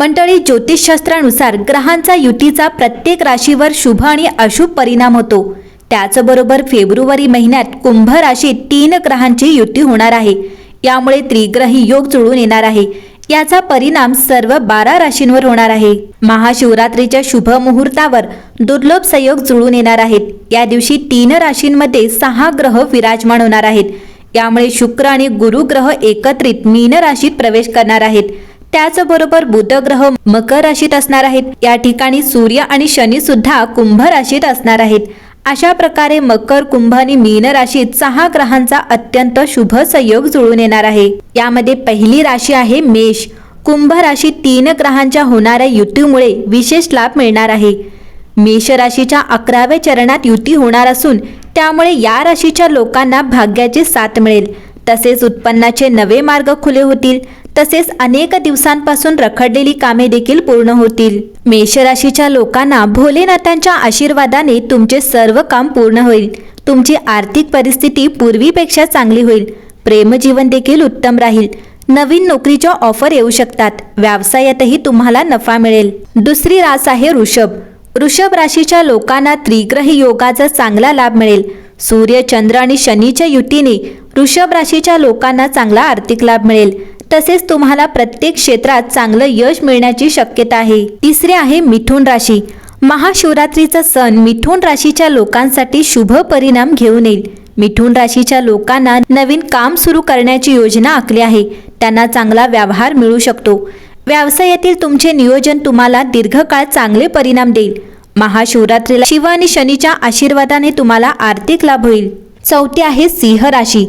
मंडळी ज्योतिषशास्त्रानुसार ग्रहांचा युतीचा प्रत्येक राशीवर शुभ आणि अशुभ परिणाम होतो. त्याचबरोबर फेब्रुवारी महिन्यात कुंभ राशीत तीन ग्रहांची युती होणार आहे. यामुळे त्रिग्रही योग जुळून येणार आहे. याचा परिणाम सर्व बारा राशींवर होणार आहे. महाशिवरात्रीच्या शुभ मुहूर्तावर दुर्लभ संयोग जुळून येणार आहेत. या दिवशी तीन राशींमध्ये सहा ग्रह विराजमान होणार आहेत. यामुळे शुक्र आणि गुरु ग्रह एकत्रित मीन राशीत प्रवेश करणार आहेत. त्याचबरोबर बुध ग्रह मकर राशीत असणार आहेत. या ठिकाणी सूर्य आणि शनी सुद्धा कुंभ राशीत असणार आहेत. अशा प्रकारे मकर कुंभ आणि मीन राशीत सहा ग्रहांचा अत्यंत शुभ संयोग जुळून येणार आहे. यामध्ये पहिली राशी आहे मेष. कुंभ राशीत तीन ग्रहांच्या होणाऱ्या युतीमुळे विशेष लाभ मिळणार आहे. मेष राशीच्या अकराव्या चरणात युती होणार असून त्यामुळे या राशीच्या लोकांना भाग्याची साथ मिळेल. तसेच उत्पन्नाचे नवे मार्ग खुले होतील. तसेच अनेक दिवसांपासून रखडलेली कामे देखील पूर्ण होतील. मेष राशीच्या लोकांना भोलेनाथांच्या आशीर्वादाने तुमचे सर्व काम पूर्ण होईल. तुमची आर्थिक परिस्थिती पूर्वीपेक्षा चांगली होईल. प्रेमजीवन देखील उत्तम राहील. नवीन नोकरीच्या ऑफर येऊ शकतात. व्यवसायातही तुम्हाला नफा मिळेल. दुसरी रास आहे ऋषभ. ऋषभ राशीच्या लोकांना त्रिग्रही योगाचा चांगला लाभ मिळेल. सूर्य चंद्र आणि शनीच्या युतीने वृषभ राशीच्या लोकांना चांगला आर्थिक लाभ मिळेल. तसेच तुम्हाला प्रत्येक क्षेत्रात चांगलं यश मिळण्याची शक्यता आहे. तिसरे आहे मिथुन राशी. महाशिवरात्रीचा सण मिथुन राशीच्या लोकांसाठी शुभ परिणाम घेऊन येईल. मिथुन राशीच्या लोकांना नवीन काम सुरू करण्याची योजना आखली आहे. त्यांना चांगला व्यवहार मिळू शकतो. व्यवसायातील तुमचे नियोजन तुम्हाला दीर्घकाळ चांगले परिणाम देईल. महाशिवरात्रीला शिव आणि शनीच्या आशीर्वादाने तुम्हाला आर्थिक लाभ होईल. चौथी आहे सिंह राशी.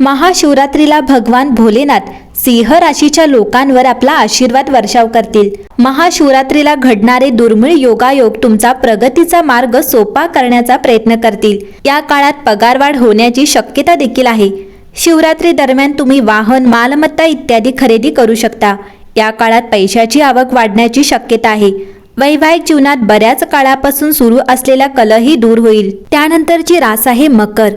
महाशिवरात्रीला भगवान भोलेनाथ सिंह राशीच्या लोकांवर आपला आशीर्वाद वर्षाव करतील. महाशिवरात्रीला घडणारे दुर्मिळ योगायोग तुमचा प्रगतीचा मार्ग सोपा करण्याचा प्रयत्न करतील. या काळात पगारवाढ होण्याची शक्यता देखील आहे. शिवरात्री दरम्यान तुम्ही वाहन मालमत्ता इत्यादी खरेदी करू शकता. या काळात पैशाची आवक वाढण्याची शक्यता आहे. वैवाहिक जीवनात बऱ्याच काळापासून सुरू असलेला कलही दूर होईल. त्यानंतरची रास आहे मकर.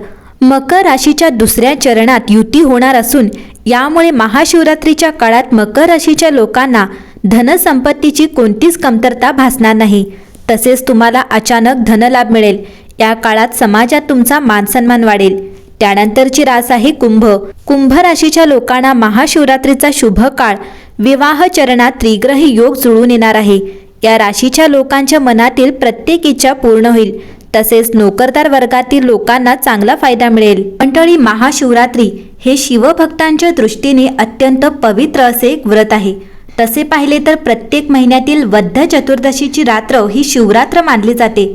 मकर राशीच्या दुसऱ्या चरणात युती होणार असून यामुळे महाशिवरात्रीच्या काळात मकर राशीच्या लोकांना धनसंपत्तीची कोणतीच कमतरता भासणार नाही. तसेच तुम्हाला अचानक धनलाभ मिळेल. या काळात समाजात तुमचा मानसन्मान वाढेल. त्यानंतरची रास आहे कुंभ. कुंभ राशीच्या लोकांना महाशिवरात्रीचा शुभ काळ. विवाह चरणात त्रिग्रही योग जुळून येणार आहे. या राशीच्या लोकांच्या मनातील प्रत्येक इच्छा पूर्ण होईल. तसेच नोकरदार वर्गातील लोकांना चांगला फायदा मिळेल. मंडळी महाशिवरात्री हे शिवभक्तांच्या दृष्टीने अत्यंत पवित्र असे एक व्रत आहे. तसे पाहिले तर प्रत्येक महिन्यातील वद्ध चतुर्दशीची रात्र ही शिवरात्र मानली जाते.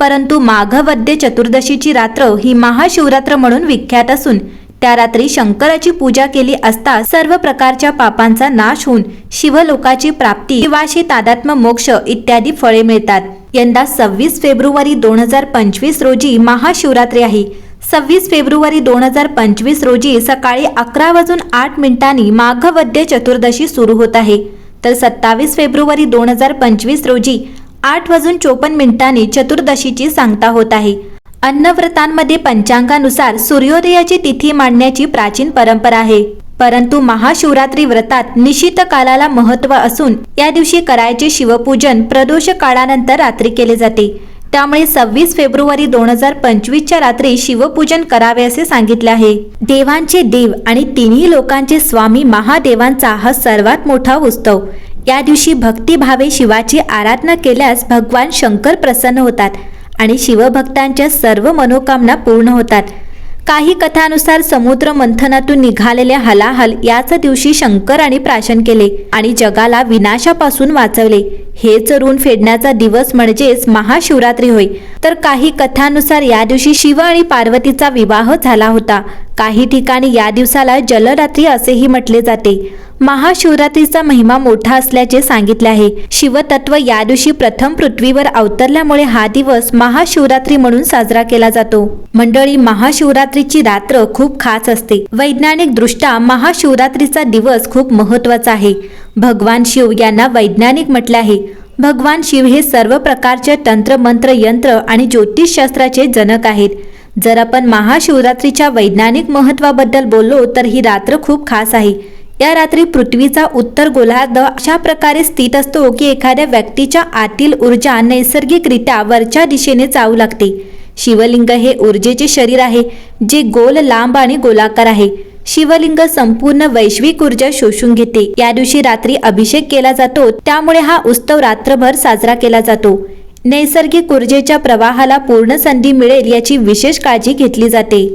परंतु माघवद्य चतुर्दशीची रात्र ही महाशिवरात्र म्हणून विख्यात असून त्या रात्री शंकराची पूजा केली असता सर्व प्रकारच्या पापांचा नाश होऊन शिवलोकाची प्राप्ती वाशी तादात्म मोक्ष इत्यादी फळे मिळतात. यंदा सव्वीस फेब्रुवारी दोन हजार पंचवीस रोजी महाशिवरात्री आहे. सव्वीस फेब्रुवारी दोन हजार पंचवीस रोजी सकाळी अकरा वाजून आठ मिनिटांनी माघवद्य चतुर्दशी सुरू होत आहे. तर सत्तावीस फेब्रुवारी दोन हजार पंचवीस रोजी आठ वाजून चोपन्न मिनिटांनी चतुर्दशीची सांगता होत आहे. अन्नव्रतांमध्ये पंचांगानुसार सूर्योदयाची तिथी मांडण्याची प्राचीन परंपरा आहे. परंतु महाशिवरात्री व्रतात निशित कालाला महत्त्व असून या दिवशी करायचे शिवपूजन प्रदोष काळानंतर रात्री केले जाते. त्यामुळे सव्वीस फेब्रुवारी दोन हजार पंचवीसच्या रात्री शिवपूजन करावे असे सांगितले आहे. देवांचे देव आणि तिन्ही लोकांचे स्वामी महादेवांचा हा सर्वात मोठा उत्सव. या दिवशी भक्तिभावे शिवाची आराधना केल्यास भगवान शंकर प्रसन्न होतात आणि शिवभक्तांच्या सर्व मनोकामना पूर्ण होतात. काही कथानुसार समुद्र मंथनातून निघालेल्या हलाहल याच दिवशी शंकर आणि प्राशन केले आणि जगाला विनाशापासून वाचवले. हेच ऋण फेडण्याचा दिवस म्हणजेच महाशिवरात्री होय. तर काही कथानुसार या दिवशी शिव आणि पार्वतीचा विवाह झाला होता. काही ठिकाणी या दिवसाला जलरात्री असेही म्हटले जाते. महाशिवरात्रीचा महिमा मोठा असल्याचे सांगितले आहे. शिवतत्व या दिवशी प्रथम पृथ्वीवर अवतरल्यामुळे हा दिवस महाशिवरात्री म्हणून साजरा केला जातो. मंडळी महाशिवरात्रीची रात्र खूप खास असते. वैज्ञानिक दृष्ट्या महाशिवरात्रीचा दिवस खूप महत्त्वाचा आहे. भगवान शिव यांना वैज्ञानिक म्हटले आहे. भगवान शिव हे सर्व प्रकारचे तंत्र मंत्र यंत्र आणि ज्योतिषशास्त्राचे जनक आहेत. जर आपण महाशिवरात्रीच्या वैज्ञानिक महत्वाबद्दल बोललो तर ही रात्र खूप खास आहे. या रात्री पृथ्वीचा उत्तर गोलार्ध अशा प्रकारे स्थित असतो की एखाद्या व्यक्तीच्या आतील ऊर्जा नैसर्गिकरित्या वरच्या दिशेने जाऊ लागते. शिवलिंग हे ऊर्जेचे शरीर आहे जे गोल लांब आणि गोलाकार आहे. शिवलिंग संपूर्ण वैश्विक ऊर्जा शोषून घेते. या दिवशी रात्री अभिषेक केला जातो त्यामुळे हा उत्सव रात्रभर साजरा केला जातो. नैसर्गिक ऊर्जेच्या प्रवाहाला पूर्ण संधी मिळेल याची विशेष काळजी घेतली जाते.